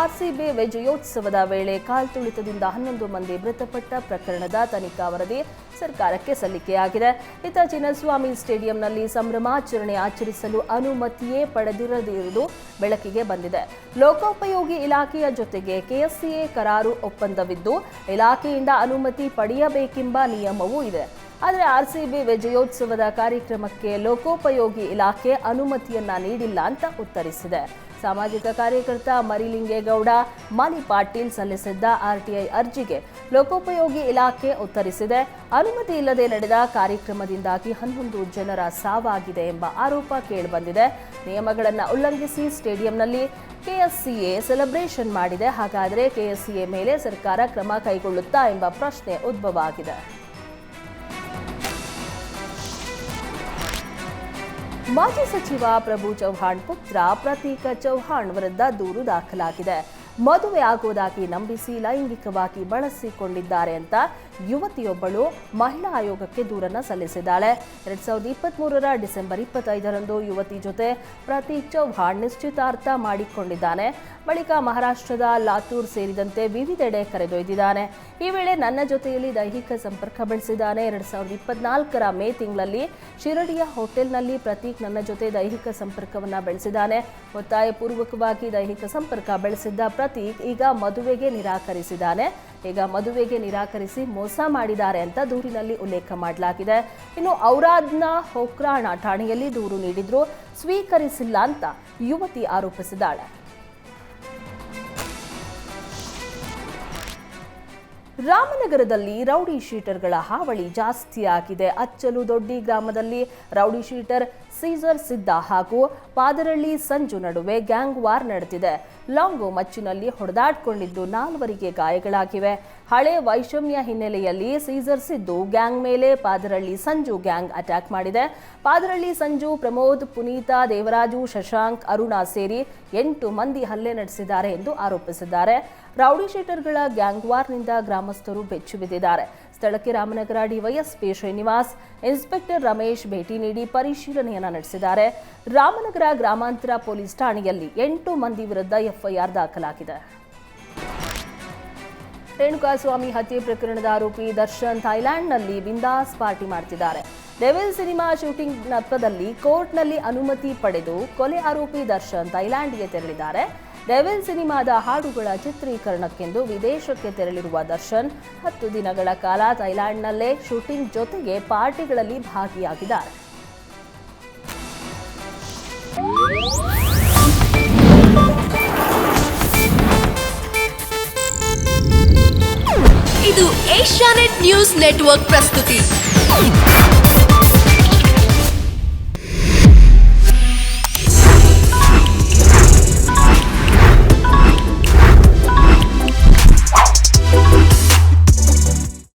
RCB ವಿಜಯೋತ್ಸವದ ವೇಳೆ ಕಾಲ್ತುಳಿತದಿಂದ ಹನ್ನೊಂದು ಮಂದಿ ಮೃತಪಟ್ಟ ಪ್ರಕರಣದ ತನಿಖಾ ವರದಿ ಸರ್ಕಾರಕ್ಕೆ ಸಲ್ಲಿಕೆಯಾಗಿದೆ. ಇತ್ತ ಚಿನ್ನಸ್ವಾಮಿ ಸ್ಟೇಡಿಯಂನಲ್ಲಿ ಸಂಭ್ರಮಾಚರಣೆ ಆಚರಿಸಲು ಅನುಮತಿಯೇ ಪಡೆದಿರದಿರುವುದು ಬೆಳಕಿಗೆ ಬಂದಿದೆ. ಲೋಕೋಪಯೋಗಿ ಇಲಾಖೆಯ ಜೊತೆಗೆ ಕೆಎಸ್ಸಿಎ ಕರಾರು ಒಪ್ಪಂದವಿದ್ದು, ಇಲಾಖೆಯಿಂದ ಅನುಮತಿ ಪಡೆಯಬೇಕೆಂಬ ನಿಯಮವೂ ಇದೆ. ಆದರೆ ಆರ್ಸಿಬಿ ವಿಜಯೋತ್ಸವದ ಕಾರ್ಯಕ್ರಮಕ್ಕೆ ಲೋಕೋಪಯೋಗಿ ಇಲಾಖೆ ಅನುಮತಿಯನ್ನ ನೀಡಿಲ್ಲ ಅಂತ ಉತ್ತರಿಸಿದೆ. ಸಾಮಾಜಿಕ ಕಾರ್ಯಕರ್ತ ಮರಿಲಿಂಗೇಗೌಡ, ಮಾಲಿ ಪಾಟೀಲ್ ಸಲ್ಲಿಸಿದ್ದ ಆರ್ಟಿಐ ಅರ್ಜಿಗೆ ಲೋಕೋಪಯೋಗಿ ಇಲಾಖೆ ಉತ್ತರಿಸಿದೆ. ಅನುಮತಿ ಇಲ್ಲದೆ ನಡೆದ ಕಾರ್ಯಕ್ರಮದಿಂದಾಗಿ ಹನ್ನೊಂದು ಜನರ ಸಾವಾಗಿದೆ ಎಂಬ ಆರೋಪ ಕೇಳಿಬಂದಿದೆ. ನಿಯಮಗಳನ್ನು ಉಲ್ಲಂಘಿಸಿ ಸ್ಟೇಡಿಯಂನಲ್ಲಿ ಕೆಎಸ್ಸಿಎ ಸೆಲೆಬ್ರೇಷನ್ ಮಾಡಿದೆ. ಹಾಗಾದರೆ ಕೆಎಸ್ಸಿಎ ಮೇಲೆ ಸರ್ಕಾರ ಕ್ರಮ ಕೈಗೊಳ್ಳುತ್ತಾ ಎಂಬ ಪ್ರಶ್ನೆ ಉದ್ಭವ ಆಗಿದೆ. ಮಾಜಿ ಸಚಿವ ಪ್ರಭು ಚೌಹಾಣ್ ಪುತ್ರ ಪ್ರತೀಕ ಚೌಹಾಣ್ ವಿರುದ್ಧ ದೂರು ದಾಖಲಾಗಿದೆ. ಮದುವೆ ಆಗುವುದಾಗಿ ನಂಬಿಸಿ ಲೈಂಗಿಕವಾಗಿ ಬಳಸಿಕೊಂಡಿದ್ದಾರೆ ಅಂತ ಯುವತಿಯೊಬ್ಬಳು ಮಹಿಳಾ ಆಯೋಗಕ್ಕೆ ದೂರನ್ನು ಸಲ್ಲಿಸಿದ್ದಾಳೆ. ಎರಡ್ ಸಾವಿರದ ಇಪ್ಪತ್ತ್ ಮೂರರ ಡಿಸೆಂಬರ್ ಇಪ್ಪತ್ತೈದರಂದು ಯುವತಿ ಜೊತೆ ಪ್ರತೀಕ್ ಚೌಹಾಣ್ ನಿಶ್ಚಿತಾರ್ಥ ಮಾಡಿಕೊಂಡಿದ್ದಾನೆ. ಬಳಿಕ ಮಹಾರಾಷ್ಟ್ರದ ಲಾತೂರ್ ಸೇರಿದಂತೆ ವಿವಿಧೆಡೆ ಕರೆದೊಯ್ದಿದ್ದಾನೆ. ಈ ವೇಳೆ ನನ್ನ ಜೊತೆಯಲ್ಲಿ ದೈಹಿಕ ಸಂಪರ್ಕ ಬೆಳೆಸಿದ್ದಾನೆ. ಎರಡ್ ಸಾವಿರದ ಇಪ್ಪತ್ನಾಲ್ಕರ ಮೇ ತಿಂಗಳಲ್ಲಿ ಶಿರಡಿಯ ಹೋಟೆಲ್ನಲ್ಲಿ ಪ್ರತೀಕ್ ನನ್ನ ಜೊತೆ ದೈಹಿಕ ಸಂಪರ್ಕವನ್ನು ಬೆಳೆಸಿದ್ದಾನೆ. ಒತ್ತಾಯಪೂರ್ವಕವಾಗಿ ದೈಹಿಕ ಸಂಪರ್ಕ ಬೆಳೆಸಿದ್ದ ಪ್ರತೀಕ್ ಈಗ ಮದುವೆಗೆ ನಿರಾಕರಿಸಿದ್ದಾನೆ. ಈಗ ಮದುವೆಗೆ ನಿರಾಕರಿಸಿ ಮೋಸ ಮಾಡಿದ್ದಾರೆ ಅಂತ ದೂರಿನಲ್ಲಿ ಉಲ್ಲೇಖ ಮಾಡಲಾಗಿದೆ. ಇನ್ನು ಔರಾದ್ನ ಹೋಕ್ರಾಣ ಠಾಣೆಯಲ್ಲಿ ದೂರು ನೀಡಿದ್ರು. ಸ್ವೀಕರಿಸಿಲ್ಲ ಅಂತ ಯುವತಿ ಆರೋಪಿಸಿದ್ದಾಳೆ. ರಾಮನಗರದಲ್ಲಿ ರೌಡಿ ಶೀಟರ್ಗಳ ಹಾವಳಿ ಜಾಸ್ತಿಯಾಗಿದೆ ಅಚ್ಚಲು ದೊಡ್ಡಿ ಗ್ರಾಮದಲ್ಲಿ ರೌಡಿ ಶೀಟರ್ ಸೀಸರ್ ಸಿದ್ದ ಹಾಗೂ ಪಾದರಳ್ಳಿ ಸಂಜು ನಡುವೆ ಗ್ಯಾಂಗ್ ವಾರ್ ನಡೆದಿದೆ. ಲಾಂಗು ಮಚ್ಚಿನಲ್ಲಿ ಹೊಡೆದಾಡಿಕೊಂಡಿದ್ದು ನಾಲ್ವರಿಗೆ ಗಾಯಗಳಾಗಿವೆ. ಹಳೆ ವೈಷಮ್ಯ ಹಿನ್ನೆಲೆಯಲ್ಲಿ ಸೀಸರ್ ಸಿದ್ದು ಗ್ಯಾಂಗ್ ಮೇಲೆ, ಪಾದರಳ್ಳಿ ಸಂಜು ಗ್ಯಾಂಗ್ ಅಟ್ಯಾಕ್ ಮಾಡಿದೆ. ಪಾದರಳ್ಳಿ ಸಂಜು, ಪ್ರಮೋದ್, ಪುನೀತಾ, ದೇವರಾಜು, ಶಶಾಂಕ್, ಅರುಣಾ ಸೇರಿ ಎಂಟು ಮಂದಿ ಹಲ್ಲೆ ನಡೆಸಿದ್ದಾರೆ ಎಂದು ಆರೋಪಿಸಿದ್ದಾರೆ. ರೌಡಿ ಶೀಟರ್ಗಳ ಗ್ಯಾಂಗ್ ವಾರ್ನಿಂದ ಗ್ರಾಮಸ್ಥರು ಬೆಚ್ಚು ಬಿದ್ದಿದ್ದಾರೆ ಸ್ಥಳಕ್ಕೆ ರಾಮನಗರ ಡಿವೈಎಸ್ಪಿ ಶ್ರೀನಿವಾಸ್, ಇನ್ಸ್ಪೆಕ್ಟರ್ ರಮೇಶ್ ಭೇಟಿ ನೀಡಿ ಪರಿಶೀಲನೆಯನ್ನ ನಡೆಸಿದ್ದಾರೆ. ರಾಮನಗರ ಗ್ರಾಮಾಂತರ ಪೊಲೀಸ್ ಠಾಣೆಯಲ್ಲಿ ಎಂಟು ಮಂದಿ ವಿರುದ್ಧ ಎಫ್ಐಆರ್ ದಾಖಲಾಗಿದೆ. ರೇಣುಕಾಸ್ವಾಮಿ ಹತ್ಯೆ ಪ್ರಕರಣದ ಆರೋಪಿ ದರ್ಶನ್ ಥೈಲ್ಯಾಂಡ್ನಲ್ಲಿ ಬಿಂದಾಸ್ ಪಾರ್ಟಿ ಮಾಡ್ತಿದ್ದಾರೆ. ಡೆವಿಲ್ ಸಿನಿಮಾ ಶೂಟಿಂಗ್ ನೆಪದಲ್ಲಿ ಕೋರ್ಟ್ನಲ್ಲಿ ಅನುಮತಿ ಪಡೆದು ಕೊಲೆ ಆರೋಪಿ ದರ್ಶನ್ ಥೈಲ್ಯಾಂಡ್ಗೆ ತೆರಳಿದ್ದಾರೆ. ಡೆವಿಲ್ ಸಿನಿಮಾದ ಹಾಡುಗಳ ಚಿತ್ರೀಕರಣಕ್ಕೆಂದು ವಿದೇಶಕ್ಕೆ ತೆರಳಿರುವ ದರ್ಶನ್, ಹತ್ತು ದಿನಗಳ ಕಾಲ ಥೈಲ್ಯಾಂಡ್ನಲ್ಲೇ ಶೂಟಿಂಗ್ ಜೊತೆಗೆ ಪಾರ್ಟಿಗಳಲ್ಲಿ ಭಾಗಿಯಾಗಿದ್ದಾರೆ. ಇದು ಏಷ್ಯಾನೆಟ್ ನ್ಯೂಸ್ ನೆಟ್ವರ್ಕ್ ಪ್ರಸ್ತುತಿ.